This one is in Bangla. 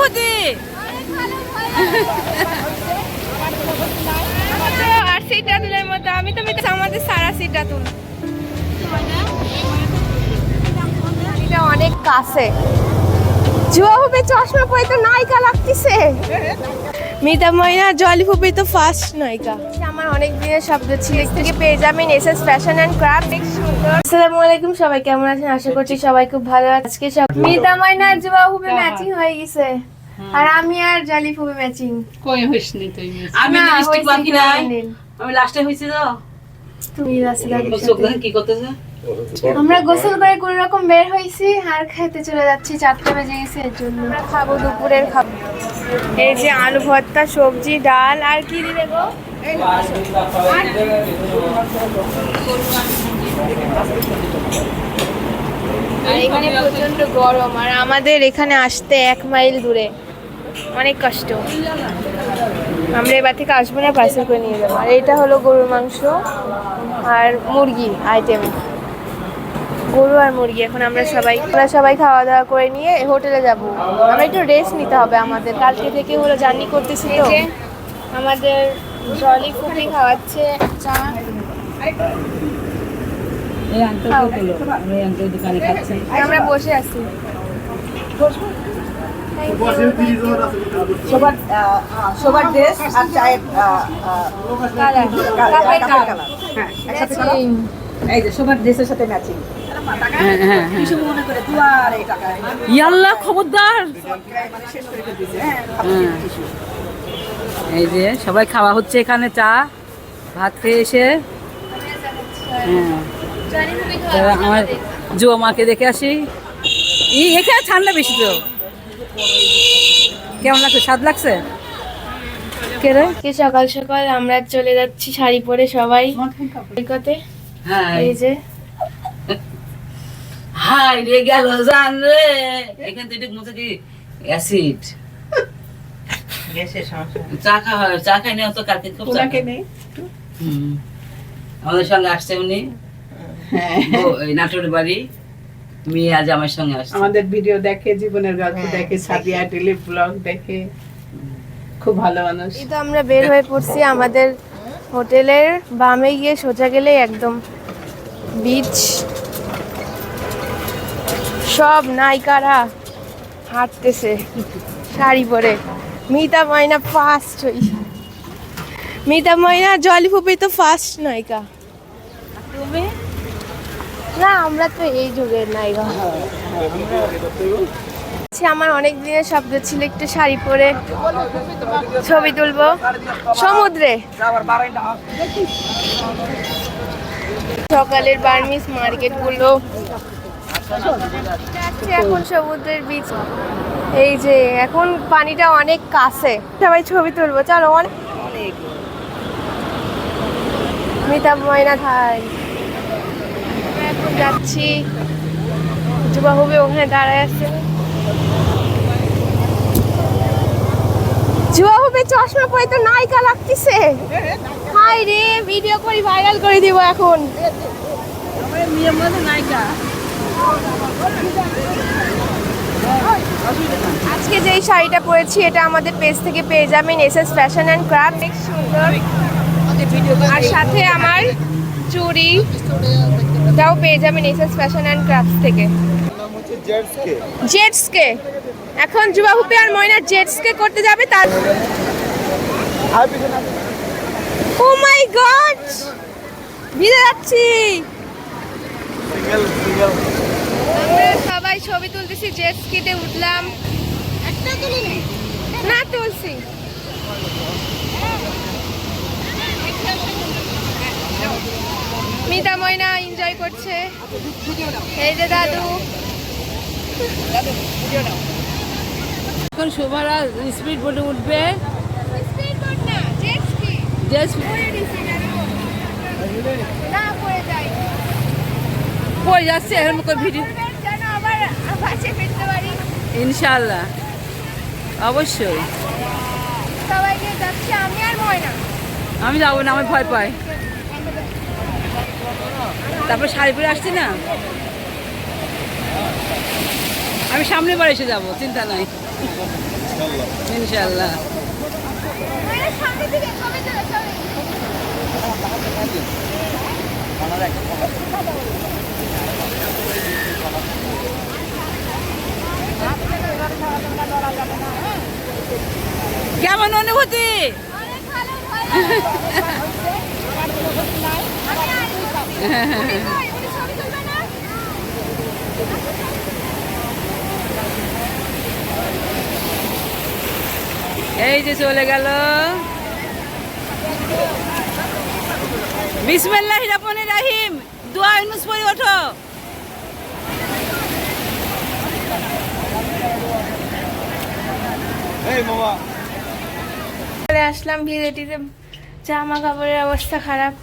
অনুভূতি আর সিটটা তুলের মধ্যে আমি তো আমাদের সারা সিটটা তুল এটা অনেক কাছে। জুয়া হবে চশমা পরে তো নায়িকা লাগতেছে। মিতা ময়না জলি ফুপি তো ফার্স্ট নায়িকা। আমার অনেক দিনের শব্দ ছিল। থেকে পেয়ে যাবেন এসএস ফ্যাশন অ্যান্ড ক্রাফট সুন্দর। আসসালামু আলাইকুম সবাই কেমন আছেন? আশা করছি সবাই খুব ভালো আজকে সব মিতা ময়না আর জুয়া ফুপি ম্যাচিং হয়ে। গেছে। আর আমি আর জলি ফুপি ম্যাচিং কই হইসনি তুই আমি লিপস্টিক বাকি নাই। আমি লাস্টে হইছি তো। তুমি রাস্তায় কি করতেছে। আমরা গোসল করে কোন রকম বের হয়েছি আর খেতে চলে যাচ্ছি চারটে বেজে গেছে এর জন্য। আমরা খাব দুপুরের খাব এই যে আলু ভর্তা, সবজি, ডাল, আর কি দিবে গো? আর এখানে প্রচণ্ড গরম, আর আমাদের এখানে আসতে এক মাইল দূরে। অনেক কষ্ট। আমরা এবার থেকে আসব না পার্সেল করে নিয়ে যাব। আর এটা হলো গরুর মাংস আর মুরগি আইটেম গরু আর মুরগি এখন আমরা সবাই আমরা সবাই খাওয়া দাওয়া করে নিয়ে হোটেলে যাব। আমরা একটু রেস্ট নিতে হবে আমাদের। কালকে থেকে হলো জার্নি করতেছি তো। আমাদের জলি ফুপি খাওয়াচ্ছে চা। আমরা বসে আছি। সবার ড্রেস আর চায়ের কালার হ্যাঁ কালার। এই যে সবার ড্রেসের সাথে ম্যাচিং হ্যাঁ হ্যাঁ হ্যাঁ। ইয়াল্লা খবরদার। এই যে সবাই খাওয়া হচ্ছে এখানে চা ভাত খেয়ে এসে। আমার জুয়া মাকে দেখে আসি। এই এখানে ঠান্ডা বেশি তো। কেমন লাগছে? স্বাদ লাগছে? কে রে? সকাল সকাল আমরা চলে যাচ্ছি শাড়ি পরে সবাই। হ্যাঁ। এই যে। হাই রে গেল জান রে। এখান থেকে মুখে কি অ্যাসিড গ্যাসের সমস্যা। চা খাওয়া চা খাই না তো কালকে খুব চা খাই। নেই? আমাদের সঙ্গে আসছে উনি। হ্যাঁ। নাটোর বাড়ি। মেয়ে আজ আমার সঙ্গে আসছে। আমাদের ভিডিও দেখে জীবনের গল্প দেখে সাদিয়া ডেলি ব্লগ দেখে। খুব ভালো মানুষ। এই তো আমরা বের হয়ে পড়ছি আমাদের হোটেলের বামে গিয়ে সোজা গেলে একদম বিচ সব নায়িকারা হাঁটতেছে শাড়ি পরে। মিতা ময়না ফার্স্ট হই মিতা ময়না জলি ফুপি তো ফার্স্ট নায়িকা। তুমি? না আমরা তো এই যুগের নায়িকা। আচ্ছা, আমার অনেক দিনের শব্দ ছিল একটু শাড়ি পরে ছবি তুলবো। সমুদ্রে। সকালের বার্মিস মার্কেটগুলো। যাচ্ছি এখন সমুদ্রের বিচ এই যে, এখন পানিটা অনেক কাছে। সবাই ছবি তুলবো, চলো, অনেক মিতা ময়না থাই। এখন যাচ্ছি। যুবা হবে ওখানে দাঁড়ায় আছে। যুবা হবে চশমা পরে তো নায়িকা লাগতেছে। হাই রে ভিডিও করি ভাইরাল করে দিব এখন। আজকে যেই শাড়িটা পরেছি এটা আমাদের পেজ থেকে পেয়ে যাবেন এসএস ফ্যাশন অ্যান্ড ক্রাফট সুন্দর। আর সাথে আমার চুড়ি তাও পেয়ে যাবেন এসএস ফ্যাশন অ্যান্ড ক্রাফট থেকে। জেটসকে এখন যুবা হুপি আর ময়না জেটসকে করতে যাবে তার ও মাই গড ভিজে যাচ্ছি। ছবি তুলতেছি জেট স্কিতে উঠলাম। না। তুলছি। মিতা ময়না এনজয় করছে। এই যে দাদু। এখন শোভারা স্পিড বোটে উঠবে। পড়ে যাচ্ছে এখন ভিডিও ইনশাল্লাহ অবশ্যই। আমি আর যাব না আমি ভয় পাই। তারপর শাড়ি পরে আসছি না? আমি সামনে বার এসে যাব চিন্তা নাই। ইনশাল্লাহ কেমন অনুভূতি? এই যে চলে গেল। বিসমিল্লাহ রহমান রাহিম। দোয়া ইউনুস পড়ি ওঠো। চলে আসলাম ভিজেটিতে জামা কাপড়ের অবস্থা খারাপ।